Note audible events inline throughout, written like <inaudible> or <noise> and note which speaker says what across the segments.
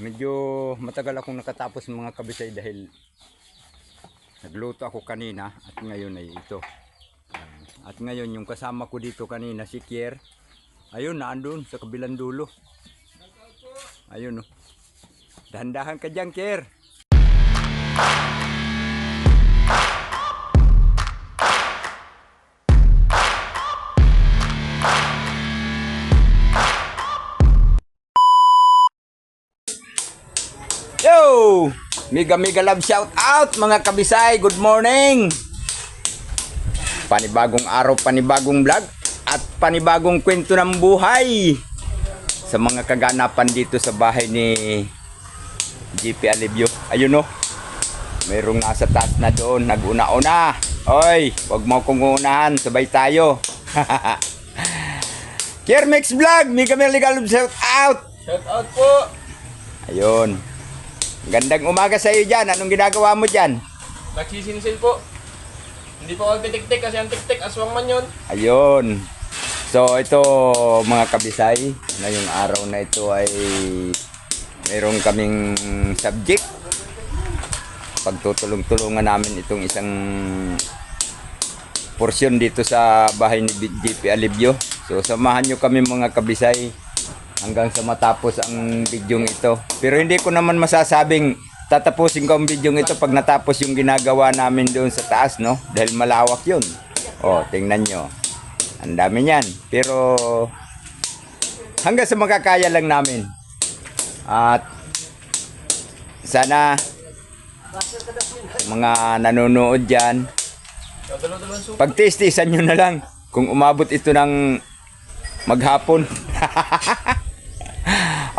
Speaker 1: Medyo matagal akong nakatapos ng mga kabisay dahil nagluto ako kanina at ngayon ay ito. At ngayon yung kasama ko dito kanina si Kier. Ayun, naandun sa kabilang dulo. Ayun oh. Dahan-dahan ka dyan, Kier. Mega mega love shout out mga kabisay. Good morning. Panibagong araw, panibagong vlog at panibagong kwento ng buhay sa mga kaganapan dito sa bahay ni GP Alivio. Ayun no. Mayroong nasa taas na doon, naguna-una. Oy, wag mo kong unahan, sabay tayo. <laughs> Kermix Vlog, mega mega love shout out.
Speaker 2: Shout out po!
Speaker 1: Ayun. Gandang umaga sa iyo dyan. Anong ginagawa mo dyan?
Speaker 2: Nagsisinisil po. Hindi po ako titik-tik kasi ang tik-tik aswang man yun.
Speaker 1: Ayun. So ito mga kabisay, ngayong araw na ito ay mayroon kaming subject. Pagtutulong-tulungan namin itong isang porsyon dito sa bahay ni GP Alivio. So samahan nyo kami mga kabisay hanggang sa matapos ang bidyong ito. Pero hindi ko naman masasabing tatapusin ko ang bidyong ito pag natapos yung ginagawa namin doon sa taas, no? Dahil malawak yun. Oh, tingnan nyo. Ang dami niyan. Pero hanggang sa makakaya lang namin. At sana sa mga nanonood dyan, pagtistisan nyo na lang kung umabot ito ng maghapon. <laughs>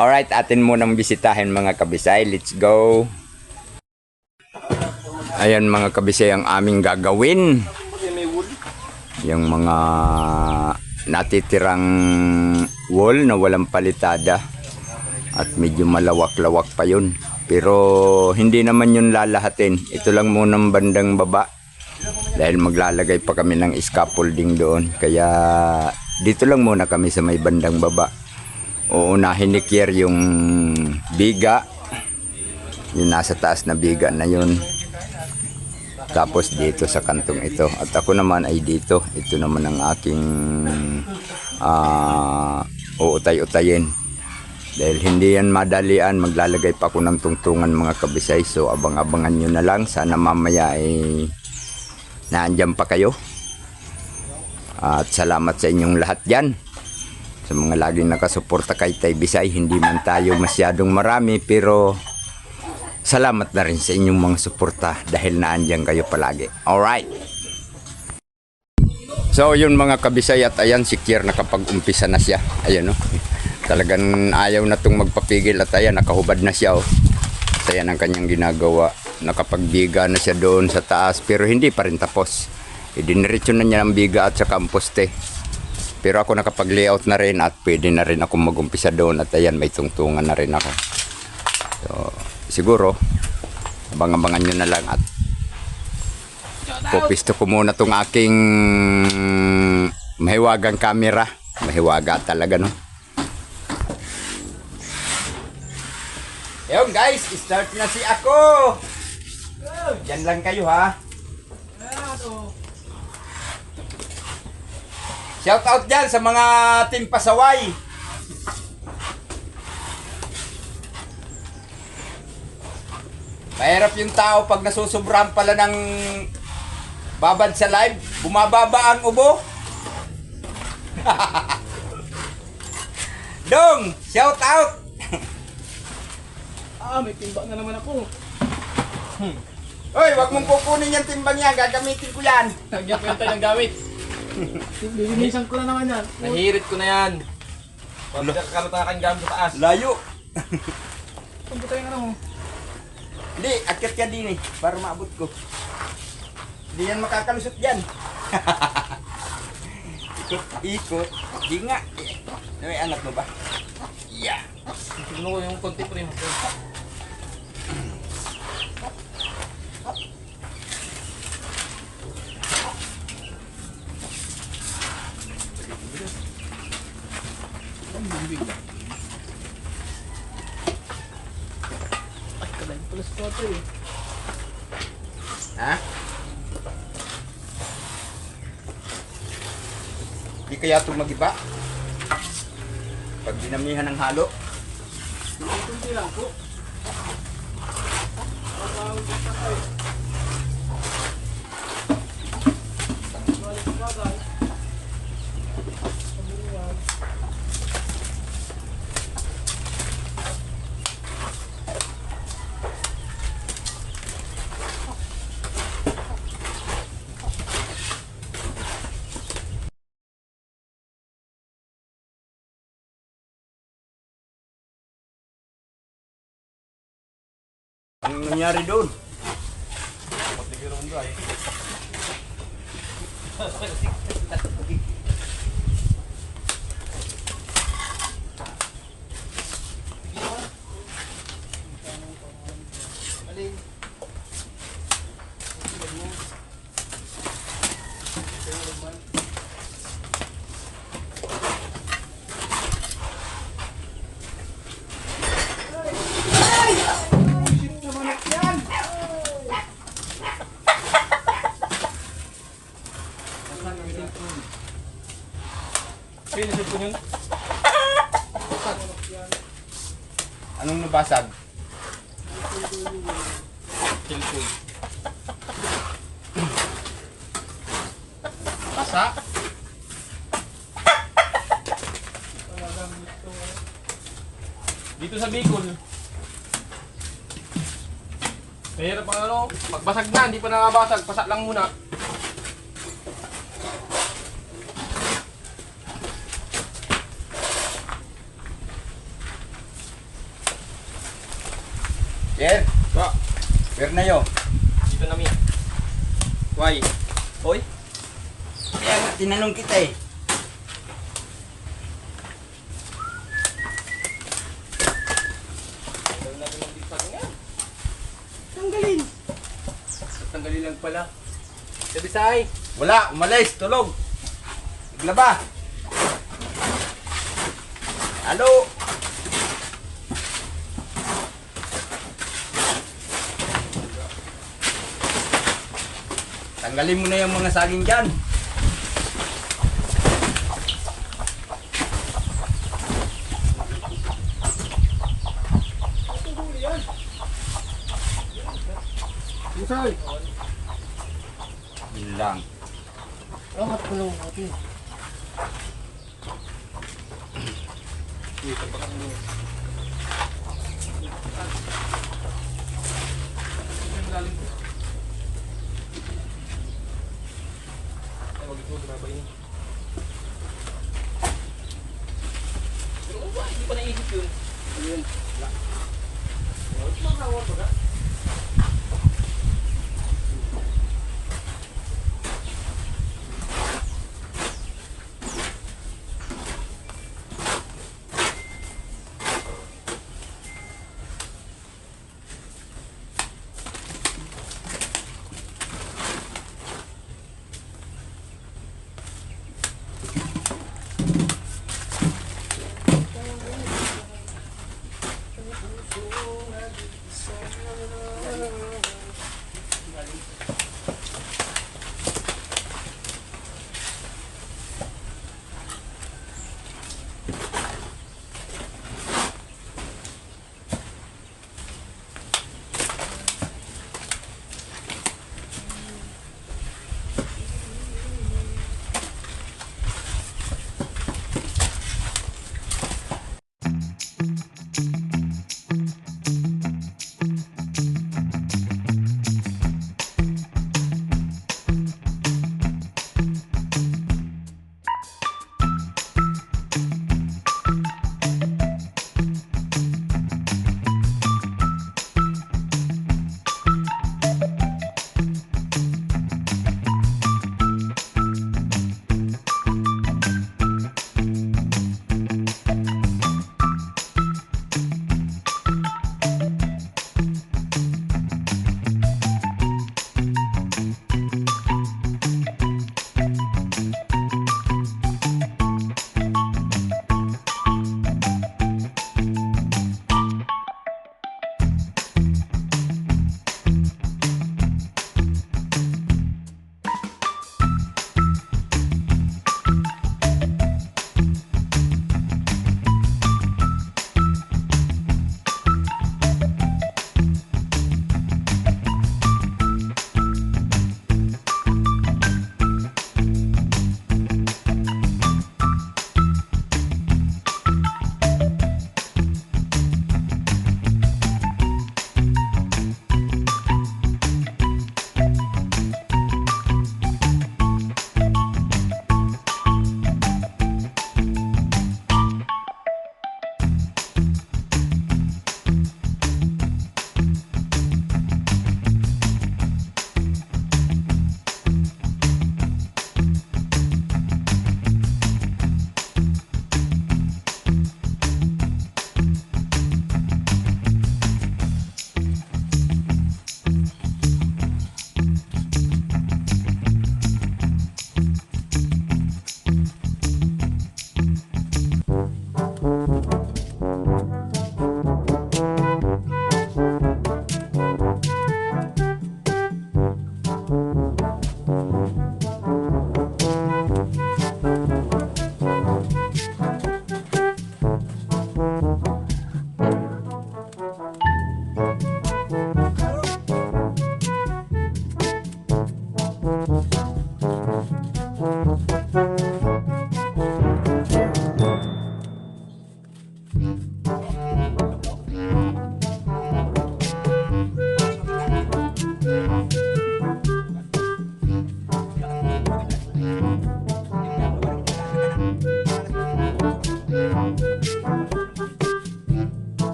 Speaker 1: Alright, atin munang bisitahin mga kabisay. Let's go. Ayan mga kabisay ang aming gagawin. Yung mga natitirang wall na walang palitada. At medyo malawak-lawak pa yun. Pero hindi naman yun lalahatin. Ito lang munang bandang baba. Dahil maglalagay pa kami ng scaffolding doon. Kaya dito lang muna kami sa may bandang baba. Uunahin ni Kier yung biga. Yung nasa taas na biga na yun. Tapos dito sa kantong ito. At ako naman ay dito. Ito naman ang aking ah uutay-utayin. Dahil hindi yan madalian, maglalagay pa ako ng tungtungan mga kabisay. So abang-abangan nyo na lang. Sana mamaya ay naandyan pa kayo. At salamat sa inyong lahat dyan. Sa mga laging nakasuporta kay Tay Bisay. Hindi man tayo masyadong marami pero salamat na rin sa inyong mga suporta dahil naandyan kayo palagi. Alright. So yun mga kabisay at ayan si Kier nakapag-umpisa na siya. Ayan no. Talagang ayaw na tong magpapigil at ayan nakahubad na siya oh. At ayan ang kanyang ginagawa. Nakapagbiga na siya doon sa taas pero hindi pa rin tapos. Idiniretso na niya ang biga at saka ang poste. Pero ako nakapag-layout na rin at pwede na rin ako mag-umpisa doon at ayan may tungtungan na rin ako. So, siguro, abang-abangan nyo na lang at pupisto ko muna tong aking mahiwagang camera. Mahiwaga talaga, no? Ayun guys, start na si ako. Diyan lang kayo ha. Shout out dyan sa mga team pasaway. Mahirap yung tao pag nasusobrahan pala ng babad sa live, bumababa ang ubo. <laughs> Dong, shout out.
Speaker 2: Ah, may timba na naman ako.
Speaker 1: Hoy, wag mong kukunin yung timbang yan, gagamitin ko yan.
Speaker 2: Nagyan ko tayo ng gamit.
Speaker 3: Lilinisan ko na naman yan.
Speaker 2: Nahirit ko na yan. Pag nakakamit ang aking gamit sa taas.
Speaker 1: Layo.
Speaker 3: Kung tayo nga mo.
Speaker 1: Hindi, akit ka din eh, para maabot ko. Hindi yan makakalusot yan. <laughs> ikot, ikot. Di nga. May angat mo ba? Yeah.
Speaker 2: Tignan ko yung konti pa rin.
Speaker 3: Alas 4 eh.
Speaker 1: Ha? Di kaya ito magiba? Pag dinamihan ng halo,
Speaker 3: Kunti lang po.
Speaker 1: Nangyari doon?
Speaker 2: Sino <laughs> yung cellphone yun?
Speaker 1: Anong nabasag?
Speaker 2: Cellphone. Pasa? Dito sa Bicol. Mahirap ang ano, pagbasag na, hindi pa nakabasag, pasak lang muna.
Speaker 1: Sir,
Speaker 2: Ba,
Speaker 1: sir na yun.
Speaker 2: dito na mi. Why? Hoy?
Speaker 1: Kaya nga, tinanong kita eh.
Speaker 2: Tanggalin.
Speaker 1: Tanggalin.
Speaker 2: Lang pala. Sabi say.
Speaker 1: Wala, umalis, tulog. Naglaba. Halo. Tanggalin mo na yung mga saging dyan.
Speaker 3: Busay!
Speaker 1: Yun lang.
Speaker 3: Angat ko lang natin.
Speaker 2: Ay, wag ito, grabay niya. Pero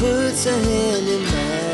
Speaker 4: puts her hand in mine.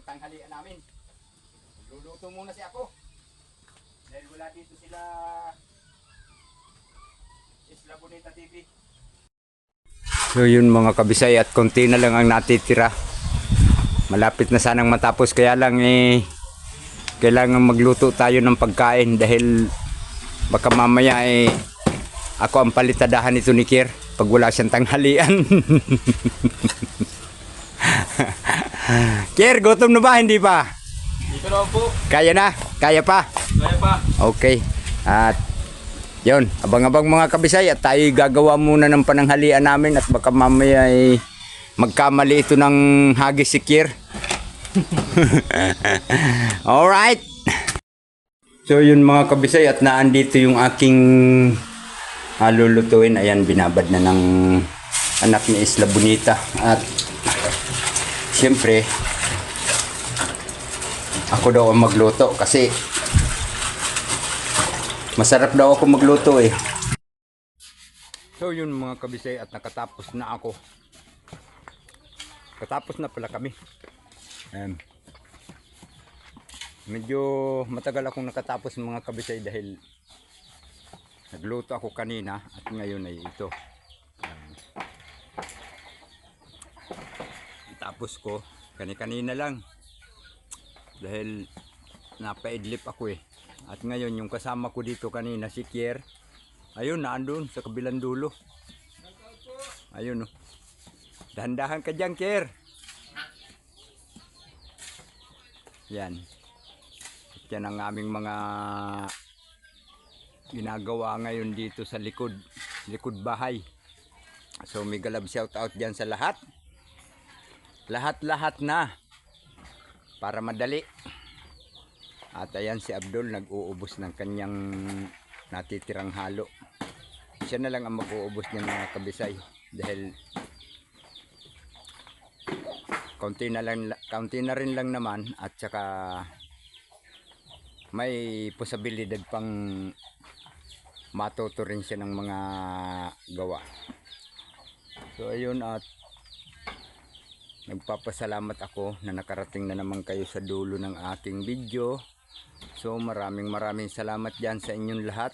Speaker 1: Tanghalian namin. Luluto muna si ako. Dahil wala dito sila Isla Bonita TV. So yun mga kabisay at konti na lang ang natitira. Malapit na sanang matapos kaya lang eh kailangan magluto tayo ng pagkain dahil baka mamaya eh ako ang palitadahan ni Kier pag wala siyang tanghalian. <laughs> <sighs> Kier, gutom na ba? Hindi pa?
Speaker 2: Dito naman po.
Speaker 1: Kaya na? Kaya pa?
Speaker 2: Kaya pa.
Speaker 1: Okay. At yun, abang-abang mga kabisay at tayo gagawa muna ng pananghalian namin at baka mamaya ay magkamali ito ng hagis si Kier. <laughs> Alright. So yun mga kabisay at naandito yung aking halulutuin. Ayan, binabad na ng anak ni Isla Bonita. At siyempre, ako daw ang magluto kasi Masarap daw ako magluto eh. So yun mga kabisay at nakatapos na ako. Katapos na pala kami. Um, medyo matagal akong nakatapos mga kabisay dahil nagluto ako kanina at ngayon ay ito. Um, tapos ko kani-kanina lang dahil napaidlip ako eh. At ngayon yung kasama ko dito kanina si Kier. Ayun, naandun sa kabilang dulo. Ayun oh. Dahan-dahan ka dyan, Kier. Yan. At yan ang aming mga ginagawa ngayon dito sa likod, likod bahay. So may galab shout out dyan sa lahat. Lahat-lahat na. Para madali. At ayan si Abdul nag-uubos ng kanyang natitirang halo. Siya na lang ang mag-uubos niya mga kabisay dahil kaunti na lang kaunti na rin lang naman at saka may posibilidad pang matuto rin siya ng mga gawa. So ayun at nagpapasalamat ako na nakarating na naman kayo sa dulo ng aking video. So maraming maraming salamat dyan sa inyong lahat.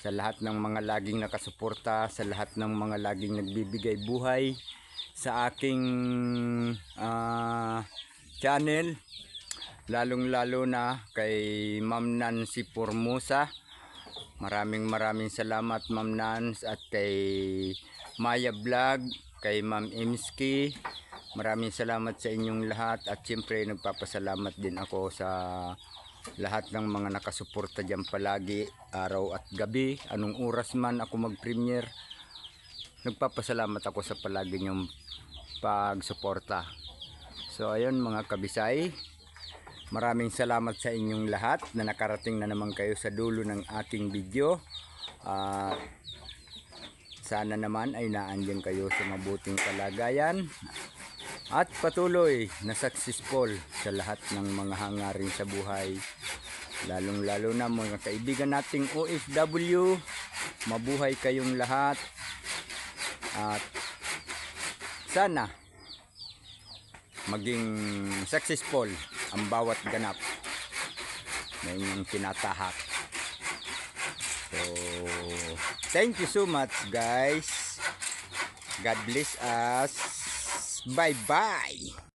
Speaker 1: Sa lahat ng mga laging nakasuporta, sa lahat ng mga laging nagbibigay buhay sa aking ah, channel. Lalong lalo na kay Ma'am Nancy Formosa. Maraming maraming salamat Ma'am Nans at kay Maya Vlog, kay Ma'am Imski. Maraming salamat sa inyong lahat at siyempre nagpapasalamat din ako sa lahat ng mga nakasuporta dyan palagi araw at gabi. Anong oras man ako mag-premiere nagpapasalamat ako sa palagi niyong pagsuporta. So ayun mga kabisay maraming salamat sa inyong lahat na nakarating na naman kayo sa dulo ng ating video. At sana naman ay naandyan kayo sa mabuting kalagayan at patuloy na successful sa lahat ng mga hangarin sa buhay. Lalong lalo na mga kaibigan nating OFW mabuhay kayong lahat. At sana maging successful ang bawat ganap na inyong tinatahak. So thank you so much guys. God bless us Bye bye.